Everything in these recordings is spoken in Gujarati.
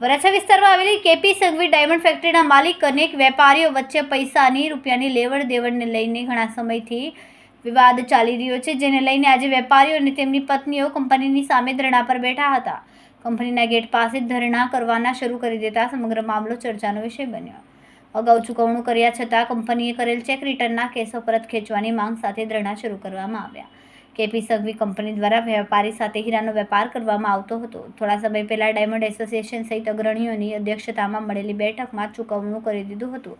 વરાછા વિસ્તારમાં આવેલી કેપી સંઘવી ડાયમંડ ફેક્ટરીના માલિક અને વેપારીઓ વચ્ચે પૈસાની, રૂપિયાની લેવડ દેવડને લઈને ઘણા સમયથી વિવાદ ચાલી રહ્યો છે, જેને લઈને આજે વેપારીઓ અને તેમની પત્નીઓ કંપનીની સામે ધરણા પર બેઠા હતા. કંપનીના ગેટ પાસે ધરણા કરવાના શરૂ કરી દેતા સમગ્ર મામલો ચર્ચાનો વિષય બન્યો. અગાઉ ચૂકવણું કર્યા છતાં કંપનીએ કરેલ ચેક રિટર્નના કેસો પરત ખેંચવાની માંગ સાથે ધરણા શરૂ કરવામાં આવ્યા. કેપી સગવી કંપની દ્વારા વેપારી સાથે હીરાનો વેપાર કરવામાં આવતો હતો. થોડા સમય પહેલા ડાયમંડ એસોસિએશન સહિત અગ્રણીઓની અધ્યક્ષતામાં મળેલી બેઠકમાં ચૂકવણું કરી દીધું હતું.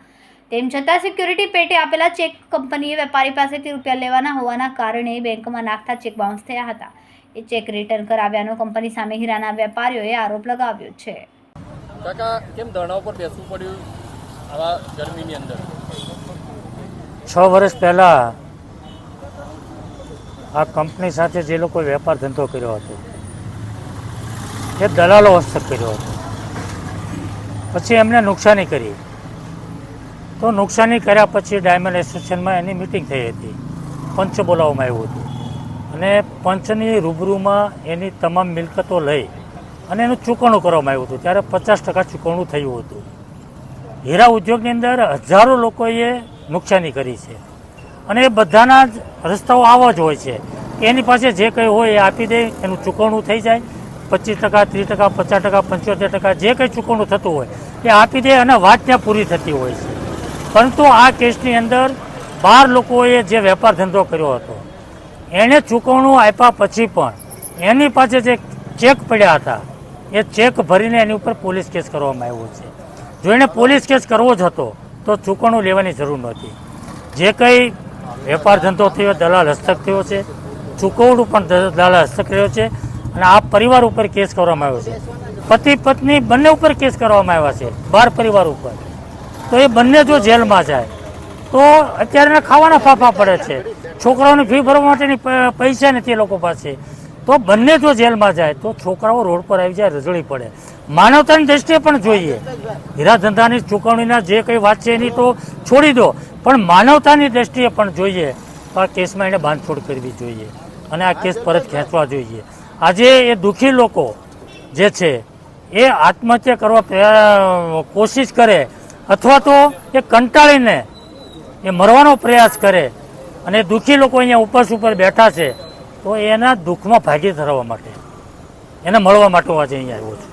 તેમ છતાં સિક્યુરિટી પેટે આપેલા ચેક કંપનીએ વેપારી પાસેથી રૂપિયા લેવાના હોવાના કારણે બેંકમાં નાખતા ચેક બાઉન્સ થયા હતા. એ ચેક રિટર્ન કરાવ્યાનો કંપની સામે હીરાના વેપારીઓએ આરોપ લગાવ્યો છે. કાકા કેમ ધરણા ઉપર બેસવું પડ્યું આવા ગરમીની અંદર? છ વર્ષ પહેલાં આ કંપની સાથે જે લોકોએ વેપાર ધંધો કર્યો હતો, એ દલાલો હસ્તક કર્યો હતો. પછી એમને નુકસાની કરી. તો નુકસાની કર્યા પછી ડાયમંડ એસોસિએશનમાં એની મિટિંગ થઈ હતી, પંચ બોલાવવામાં આવ્યું હતું. અને પંચની રૂબરૂમાં એની તમામ મિલકતો લઈ અને એનું ચૂકવણું કરવામાં આવ્યું હતું. ત્યારે પચાસ ટકા ચૂકવણું થયું હતું. હીરા ઉદ્યોગની અંદર હજારો લોકોએ નુકસાની કરી છે. અને એ બધાના જ રસ્તાઓ આવા જ હોય છે. એની પાસે જે કંઈ હોય એ આપી દે, એનું ચૂકવણું થઈ જાય. પચીસ ટકા, ત્રીસ ટકા, પચાસ ટકા, પંચોતેર ટકા જે કંઈ ચૂકવણું થતું હોય એ આપી દે અને વાત ત્યાં પૂરી થતી હોય છે. પરંતુ આ કેસની અંદર બાર લોકોએ જે વેપાર ધંધો કર્યો હતો એણે ચૂકવણું આપ્યા પછી પણ એની પાસે જે ચેક પડ્યા હતા, એ ચેક ભરીને એની ઉપર પોલીસ કેસ કરવામાં આવ્યો છે. જો એણે પોલીસ કેસ કરવો જ હતો, તો ચૂકવણું લેવાની જરૂર નહોતી. જે કંઈ વેપાર ધંધો થયો, દલાલ હસ્તક થયો છે, ચૂકવણું પણ દલાલ હસ્તક રહ્યો છે અને આ પરિવાર ઉપર કેસ કરવામાં આવ્યો છે. પતિ, પત્ની બંને ઉપર કેસ કરવામાં આવ્યા છે, બાર પરિવાર ઉપર. તો એ બંને જો જેલમાં જાય, તો અત્યારે ખાવાના ફાફા પડે છે. છોકરાઓની ફી ભરવા માટેની પૈસા નથી એ લોકો પાસે. તો બંને જો જેલમાં જાય, તો છોકરાઓ રોડ પર આવી જાય રજળી પડે. માનવતાની દ્રષ્ટિએ પણ જોઈએ. હીરા ધંધાની ચૂકવણીના જે કંઈ વાત છે એની તો છોડી દો, પણ માનવતાની દ્રષ્ટિએ પણ જોઈએ તો આ કેસમાં એને બાંધછોડ કરવી જોઈએ અને આ કેસ પરત ખેંચવા જોઈએ. આજે એ દુઃખી લોકો જે છે, એ આત્મહત્યા કરવા કોશિશ કરે અથવા તો એ કંટાળીને એ મરવાનો પ્રયાસ કરે અને દુઃખી લોકો અહીંયા ઉપર ઉપર બેઠા છે, તો એના દુઃખમાં ભાગી ધરવા માટે, એને મળવા માટે આજે અહીંયા આવ્યો છું.